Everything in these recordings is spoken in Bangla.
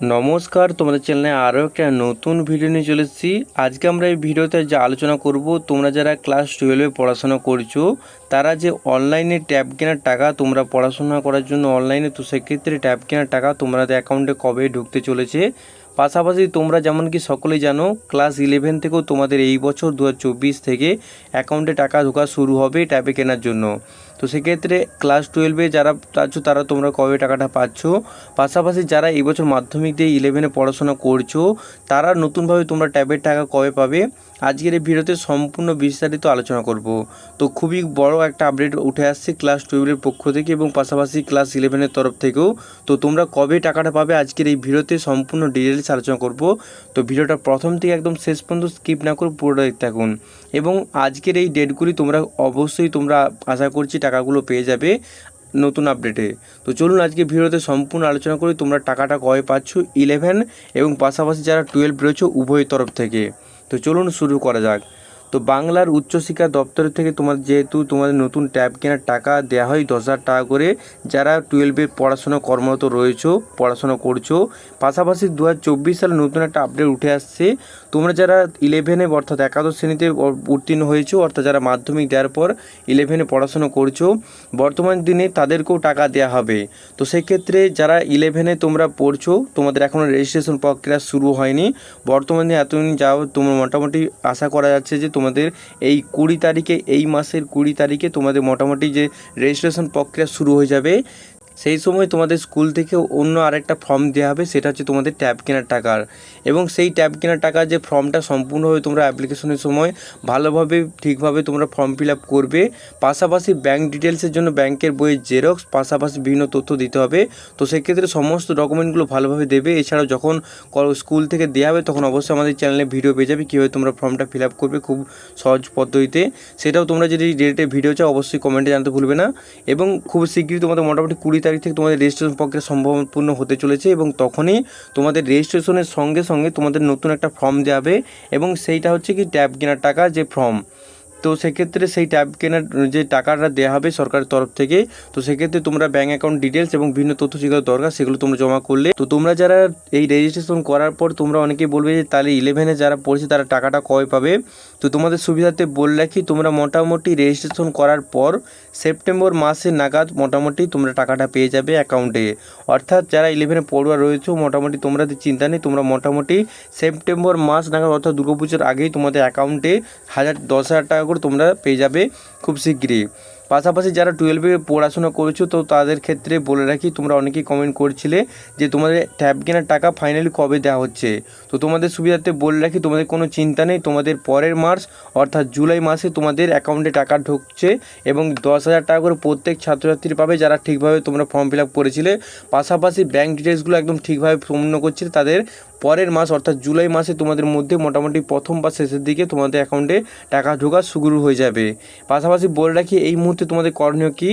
নমস্কার, তোমাদের চ্যানেলে আরও একটা নতুন ভিডিও নিয়ে চলে এসেছি। আজকে আমরা এই ভিডিওতে যে আলোচনা করব, তোমরা যারা ক্লাস টুয়েলভে পড়াশোনা করছ, তারা যে অনলাইনে ট্যাব কেনার টাকা তোমরা পড়াশোনা করার জন্য অনলাইনে তো সেক্ষেত্রে ট্যাব কেনার টাকা তোমাদের অ্যাকাউন্টে কবে ঢুকতে চলেছে? পাশাপাশি তোমরা যেমন কি সকলেই জানো ক্লাস ইলেভেন থেকেও তোমাদের এই বছর দু হাজার চব্বিশ থেকে অ্যাকাউন্টে টাকা ঢোকা শুরু হবে ট্যাবে কেনার জন্য। তো সেক্ষেত্রে ক্লাস টুয়েলভে যারা আছো, তারা তোমরা কবে টাকাটা পাচ্ছ? পাশাপাশি যারা এই বছর মাধ্যমিক দিয়ে ইলেভেনে পড়াশোনা করছ, তারা নতুনভাবে তোমরা ট্যাবের টাকা কবে পাবে? আজকের এই ভিডিওতে সম্পূর্ণ বিস্তারিত আলোচনা করব। তো খুবই বড় একটা আপডেট উঠে আসছে ক্লাস টুয়েলভের পক্ষ থেকে এবং পাশাপাশি ক্লাস ইলেভেনের তরফ থেকেও। তো তোমরা কবে টাকাটা পাবে আজকের এই ভিডিওতে সম্পূর্ণ ডিটেলস আলোচনা করব। তো ভিডিওটা প্রথম থেকে একদম শেষ পর্যন্ত স্কিপ না করে পুরোটা দেখতে থাকুন। এবং আজকের এই ডেটগুলি তোমরা অবশ্যই তোমরা আশা করছি টাকাগুলো পেয়ে যাবে নতুন আপডেটে তো চলুন আজকে ভিডিওতে সম্পূর্ণ আলোচনা করি, তোমরা টাকাটা কয় পাচ্ছ? ইলেভেন এবং পাশাপাশি যারা টুয়েলভ রয়েছে, উভয় তরফ থেকে। তো চলুন শুরু করা যাক। তো বাংলার উচ্চশিক্ষা দপ্তরের থেকে তোমার যেহেতু তোমাদের নতুন ট্যাব কেনার টাকা দেওয়া হয়, দশ হাজার টাকা করে, যারা টুয়েলভে পড়াশোনা কর্মরত রয়েছো, পড়াশোনা করছ, পাশাপাশি দু হাজার চব্বিশ সালে নতুন একটা আপডেট উঠে আসছে। তোমরা যারা ইলেভেনে অর্থাৎ একাদশ শ্রেণীতে উত্তীর্ণ হয়েছো, অর্থাৎ যারা মাধ্যমিক দেওয়ার পর ইলেভেনে পড়াশোনা করছ, বর্তমান দিনে তাদেরকেও টাকা দেওয়া হবে। তো সেক্ষেত্রে যারা ইলেভেনে তোমরা পড়ছো, তোমাদের এখনও রেজিস্ট্রেশন প্রক্রিয়া শুরু হয়নি। বর্তমানে এতদিন যাও তোমার মোটামুটি আশা করা যাচ্ছে যে তোমাদের এই কুড়ি তারিখে, এই মাসের কুড়ি তারিখে তোমাদের মোটামুটি যে রেজিস্ট্রেশন প্রক্রিয়া শুরু হয়ে যাবে সেই সময় তোমাদের স্কুল থেকে অন্য আরেকটা ফর্ম দেওয়া হবে, সেটা হচ্ছে তোমাদের ট্যাব কেনার টাকার। এবং সেই ট্যাব কেনার টাকার যে ফর্মটা সম্পূর্ণভাবে তোমরা অ্যাপ্লিকেশনের সময় ভালোভাবে, ঠিকভাবে তোমরা ফর্ম ফিল আপ করবে। পাশাপাশি ব্যাঙ্ক ডিটেলসের জন্য ব্যাংকের বইয়ের জেরক্স পাশাপাশি বিভিন্ন তথ্য দিতে হবে। তো সেক্ষেত্রে সমস্ত ডকুমেন্টগুলো ভালোভাবে দেবে। এছাড়াও যখন স্কুল থেকে দেওয়া হবে, তখন অবশ্যই আমাদের চ্যানেলে ভিডিও পেয়ে যাবে, কীভাবে তোমরা ফর্মটা ফিল আপ করবে খুব সহজ পদ্ধতিতে। সেটাও তোমরা যদি ডেটে ভিডিও চাও, অবশ্যই কমেন্টে জানতে ভুলবে না। এবং খুব শীঘ্রই তোমাদের মোটামুটি কুড়ি তারিখ থেকে তোমাদের রেজিস্ট্রেশন প্রক্রিয়া সম্পূর্ণ হতে চলেছে এবং তখনই তোমাদের রেজিস্ট্রেশনের সঙ্গে সঙ্গে তোমাদের নতুন একটা ফর্ম দেওয়া এবং সেইটা হচ্ছে কি ট্যাব কেনার টাকা যে ফর্ম তো সেক্ষেত্রে সেই ট্যাব কেনার, যে টাকাটা দেওয়া হবে সরকারের তরফ থেকে, তো সেক্ষেত্রে তোমরা ব্যাঙ্ক অ্যাকাউন্ট ডিটেলস এবং বিভিন্ন তথ্য যেগুলো দরকার, সেগুলো তোমরা জমা করলে। তো তোমরা যারা এই রেজিস্ট্রেশন করার পর তোমরা অনেকেই বলবে যে, তাহলে ইলেভেনে যারা পড়েছে তারা টাকাটা কয় পাবে? তো তোমাদের সুবিধাতে বলে রাখি, তোমরা মোটামুটি রেজিস্ট্রেশন করার পর সেপ্টেম্বর মাসে নাগাদ মোটামুটি তোমরা টাকাটা পেয়ে যাবে অ্যাকাউন্টে অর্থাৎ যারা ইলেভেনে পড়ুয়া রয়েছে, মোটামুটি তোমরা চিন্তা নেই, তোমরা মোটামুটি সেপ্টেম্বর মাস নাগাদ অর্থাৎ দুর্গাপুজোর আগেই তোমাদের অ্যাকাউন্টে হাজার, দশ হাজার টাকা করে তোমরা পেয়ে যাবে খুব শীঘ্রই পাশাপাশি যারা টুয়েলভে পড়াশোনা করেছ, তো তাদের ক্ষেত্রে বলে রাখি, তোমরা অনেকেই কমেন্ট করছিলে যে তোমাদের ট্যাব কেনার টাকা ফাইনালি কবে দেওয়া হচ্ছে। তো তোমাদের সুবিধার্থে বলে রাখি, তোমাদের কোনো চিন্তা নেই, তোমাদের পরের মাস অর্থাৎ জুলাই মাসে তোমাদের অ্যাকাউন্টে টাকা ঢুকছে এবং দশ হাজার টাকা করে প্রত্যেক ছাত্রছাত্রী পাবে যারা ঠিকভাবে তোমরা ফর্ম ফিল আপ করেছিলে। পাশাপাশি ব্যাঙ্ক ডিটেলসগুলো একদম ঠিকভাবে পূর্ণ করছিলে তাদের পরের মাস, অর্থাৎ জুলাই মাসে তোমাদের মধ্যে মোটামুটি প্রথম বা শেষের দিকে তোমাদের অ্যাকাউন্টে টাকা ঢোকা শুরু হয়ে যাবে। পাশাপাশি বলে রাখি, এই মুহূর্তে তোমাদের করণীয় কি?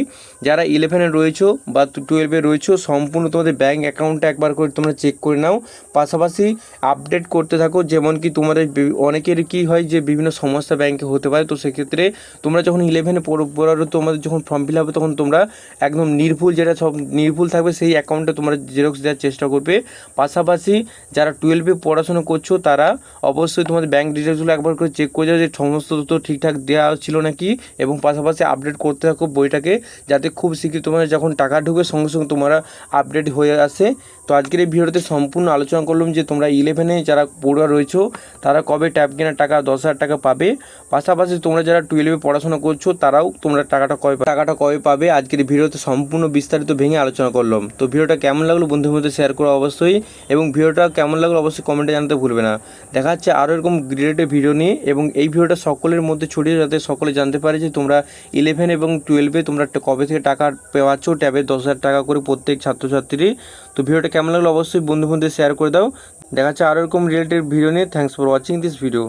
যারা ইলেভেনে রয়েছো বা টুয়েলভে রয়েছো, সম্পূর্ণ তোমাদের ব্যাঙ্ক অ্যাকাউন্টটা একবার করে তোমরা চেক করে নাও। পাশাপাশি আপডেট করতে থাকো, যেমন কি তোমাদের অনেকের কি হয় যে, বিভিন্ন সমস্যা ব্যাংকে হতে পারে। তো সেক্ষেত্রে তোমরা যখন ইলেভেনে পড়ারও তোমাদের যখন ফর্ম ফিল হবে, তখন তোমরা একদম নির্ভুল, যেটা সব নির্ভুল থাকবে, সেই অ্যাকাউন্টে তোমরা জেরক্স দেওয়ার চেষ্টা করবে। পাশাপাশি যারা টুয়েলভে পড়াশোনা করছ, তারা অবশ্যই তোমাদের ব্যাঙ্ক ডিটেলসগুলো একবার করে চেক করে যাও যে সমস্ত তথ্য ঠিকঠাক দেওয়া ছিল নাকি এবং পাশাপাশি আপডেট করতে থাকো বইটাকে যাতে খুব শীঘ্রই তোমাদের যখন টাকা ঢুকে সঙ্গে সঙ্গে তোমরা আপডেট হয়ে আসে। তো আজকের এই ভিডিওতে সম্পূর্ণ আলোচনা করলাম যে তোমরা ইলেভেনে যারা পড়ুয়া রয়েছো, তারা কবে ট্যাব কেনার টাকা দশ হাজার টাকা পাবে। পাশাপাশি তোমরা যারা টুয়েলভে পড়াশোনা করছ, তারাও তোমরা টাকাটা কবে টাকাটা কবে পাবে আজকের ভিডিওতে সম্পূর্ণ বিস্তারিত ভেঙে আলোচনা করলাম। তো ভিডিওটা কেমন লাগল বন্ধুর মধ্যে শেয়ার করো অবশ্যই এবং ভিডিওটা কেমন লাগল অবশ্যই কমেন্টে জানাতে ভুলবে না। দেখা যাচ্ছে আরও এরকম রিলেটেড ভিডিও নিয়ে এবং এই ভিডিওটা সকলের মধ্যে ছড়িয়ে যাতে সকলে জানতে পারে যে তোমরা ইলেভেন এবং টুয়েলভে তোমরা কবে থেকে টাকা পাচ্ছ ট্যাবে দশ হাজার টাকা করে প্রত্যেক ছাত্রছাত্রী তো ভিডিওটা কেমন লাগল অবশ্যই বন্ধু বন্ধুদের শেয়ার করে দাও। দেখা যাচ্ছে আরও এরকম রিলেটেড ভিডিও নিয়ে। Thanks for watching this video